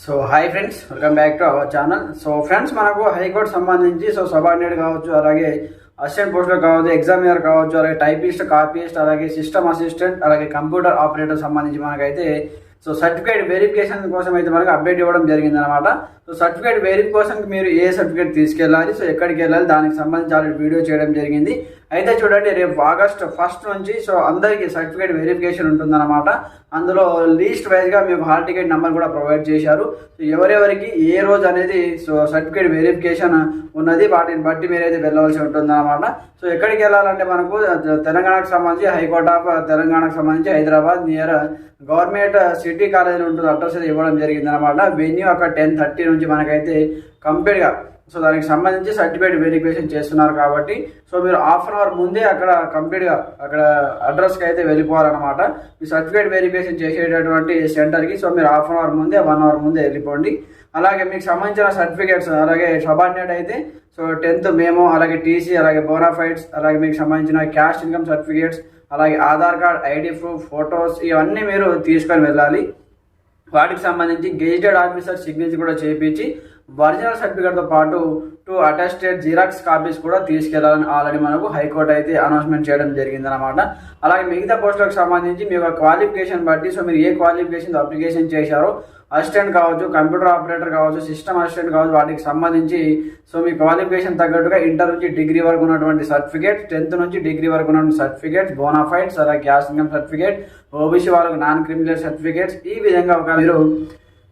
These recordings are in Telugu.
So hi friends welcome back to our channel so friends మనకు హైకోర్టు సంబంధించి సో సబార్డినేట్ కావచ్చు అలాగే అసిస్టెంట్ పోస్టులు కావచ్చు ఎగ్జామినర్ కావచ్చు అలాగే టైపిస్ట్ కాపీస్ట్ అలాగే సిస్టమ్ అసిస్టెంట్ అలాగే కంప్యూటర్ ఆపరేటర్ సంబంధించి మనకైతే సో సర్టిఫికేట్ వెరిఫికేషన్ కోసం అయితే మనకు అప్డేట్ ఇవ్వడం జరిగింది అనమాట సో సర్టిఫికేట్ వెరిఫికేషన్కి మీరు ఏ సర్టిఫికేట్ తీసుకెళ్ళాలి సో ఎక్కడికి వెళ్ళాలి దానికి సంబంధించి ఆల్రెడీ వీడియో చేయడం జరిగింది. అయితే చూడండి రేపు ఆగస్ట్ ఫస్ట్ నుంచి సో అందరికీ సర్టిఫికేట్ వెరిఫికేషన్ ఉంటుందన్నమాట. అందులో లీస్ట్ వైజ్గా మేము హాల్ టికెట్ నెంబర్ కూడా ప్రొవైడ్ చేశారు. సో ఎవరెవరికి ఏ రోజు అనేది సో సర్టిఫికేట్ వెరిఫికేషన్ ఉన్నది వాటిని బట్టి మీరైతే వెళ్ళవలసి ఉంటుందన్నమాట. సో ఎక్కడికి వెళ్ళాలంటే మనకు తెలంగాణకు సంబంధించి హైకోర్ట్ ఆఫ్ తెలంగాణకు సంబంధించి Hyderabad near government city college ఉంటుంది అడ్రస్ అయితే ఇవ్వడం జరిగింది అనమాట వెన్యూ అక్కడ టెన్ థర్టీ నుంచి మనకైతే కంప్లీట్గా సో దానికి సంబంధించి సర్టిఫికేట్ వెరిఫికేషన్ చేస్తున్నారు కాబట్టి సో మీరు హాఫ్ అన్ అవర్ ముందే అక్కడ కంప్లీట్గా అక్కడ అడ్రస్కి అయితే వెళ్ళిపోవాలన్నమాట. మీ సర్టిఫికేట్ వెరిఫికేషన్ చేసేటటువంటి సెంటర్కి సో మీరు హాఫ్ అన్ అవర్ ముందే వన్ అవర్ ముందే వెళ్ళిపోండి. అలాగే మీకు సంబంధించిన సర్టిఫికేట్స్ అలాగే సబార్డినేట్ అయితే సో టెన్త్ మేము అలాగే టీసీ అలాగే బోనాఫైడ్స్ అలాగే మీకు సంబంధించిన క్యాష్ ఇన్కమ్ సర్టిఫికేట్స్ అలాగే Aadhaar card ID proof photos ఇవన్నీ మీరు తీసుకొని వెళ్ళాలి. వాటికి సంబంధించి గెజిటెడ్ ఆఫీసర్ సిగ్నేచర్ కూడా చేయించి ఒరిజినల్ సర్టిఫికేట్తో పాటు టూ అటెస్టెడ్ జిరాక్స్ కాపీస్ కూడా తీసుకెళ్ళాలని ఆల్రెడీ మనకు హైకోర్టు అయితే అనౌన్స్మెంట్ చేయడం జరిగిందనమాట అలాగే మిగతా పోస్టులకు సంబంధించి మీ యొక్క క్వాలిఫికేషన్ బట్టి సో మీరు ఏ క్వాలిఫికేషన్ అప్లికేషన్ చేశారో అసిస్టెంట్ కావచ్చు కంప్యూటర్ ఆపరేటర్ కావచ్చు సిస్టమ్ అసిస్టెంట్ కావచ్చు వాటికి సంబంధించి సో మీ క్వాలిఫికేషన్ తగ్గట్టుగా ఇంటర్ నుంచి డిగ్రీ వరకు ఉన్నటువంటి సర్టిఫికేట్ టెన్త్ నుంచి డిగ్రీ వరకు ఉన్నటువంటి సర్టిఫికేట్స్ బోనాఫైడ్స్ అలాగే గ్యాస్ ఇన్కమ్ సర్టిఫికేట్ ఓబీసీ వాళ్ళకు నాన్ క్రిమినల్ సర్టిఫికేట్స్ ఈ విధంగా ఒక మీరు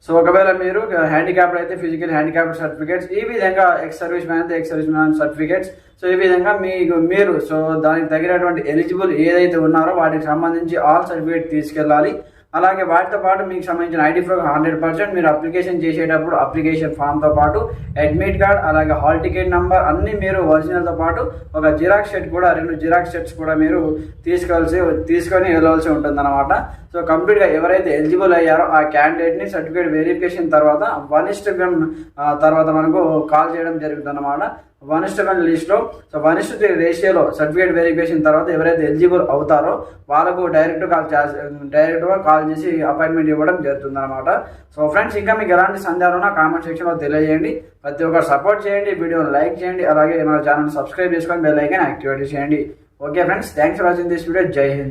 సో ఒకవేళ మీరు హ్యాండిక్యాప్డ్ అయితే ఫిజికల్ హ్యాండిక్యాప్డ్ సర్టిఫికేట్స్ ఈ విధంగా ఎక్స్ సర్వీస్ మ్యాన్ అయితే ex service man certificates so ఈ విధంగా మీకు మీరు సో దానికి తగినటువంటి ఎలిజిబుల్ ఏదైతే ఉన్నారో వాటికి సంబంధించి ఆల్ సర్టిఫికేట్ తీసుకెళ్ళాలి. అలాగే వాటితో పాటు మీకు సంబంధించిన ఐడి ప్రూఫ్ హండ్రెడ్ పర్సెంట్ మీరు అప్లికేషన్ చేసేటప్పుడు అప్లికేషన్ ఫామ్తో పాటు అడ్మిట్ కార్డ్ అలాగే హాల్ టికెట్ నెంబర్ అన్ని మీరు ఒరిజినల్తో పాటు ఒక జిరాక్స్ షెట్ కూడా రెండు జిరాక్స్ షెట్స్ కూడా మీరు తీసుకోవాల్సి తీసుకొని వెళ్ళవలసి ఉంటుంది అనమాట సో కంప్లీట్గా ఎవరైతే ఎలిజిబుల్ అయ్యారో ఆ క్యాండిడేట్ని సర్టిఫికేట్ వెరిఫికేషన్ తర్వాత వన్ ఇస్ట్ తర్వాత మనకు కాల్ చేయడం జరుగుతుంది అనమాట వన్ వన్ లిస్ట్లో సో వన్ త్రీ రేషియోలో సర్టిఫికేట్ వెరిఫికేషన్ తర్వాత ఎవరైతే ఎలిజిబుల్ అవుతారో వాళ్ళకు డైరెక్ట్ కాల్ డైరెక్ట్గా కాల్ చేసి అపాయింట్మెంట్ ఇవ్వడం జరుగుతుంది అనమాట సో ఫ్రెండ్స్ ఇంకా మీకు ఎలాంటి సందేహాలు ఉన్నా కామెంట్ సెక్షన్లో తెలియజేయండి. ప్రతి ఒక్కరు సపోర్ట్ చేయండి వీడియోని లైక్ చేయండి అలాగే మన ఛానల్ సబ్స్క్రైబ్ చేసుకొని బెల్ ఐకాన్ యాక్టివేట్ చేయండి. Okay friends thanks for watching this video. జై హింద్.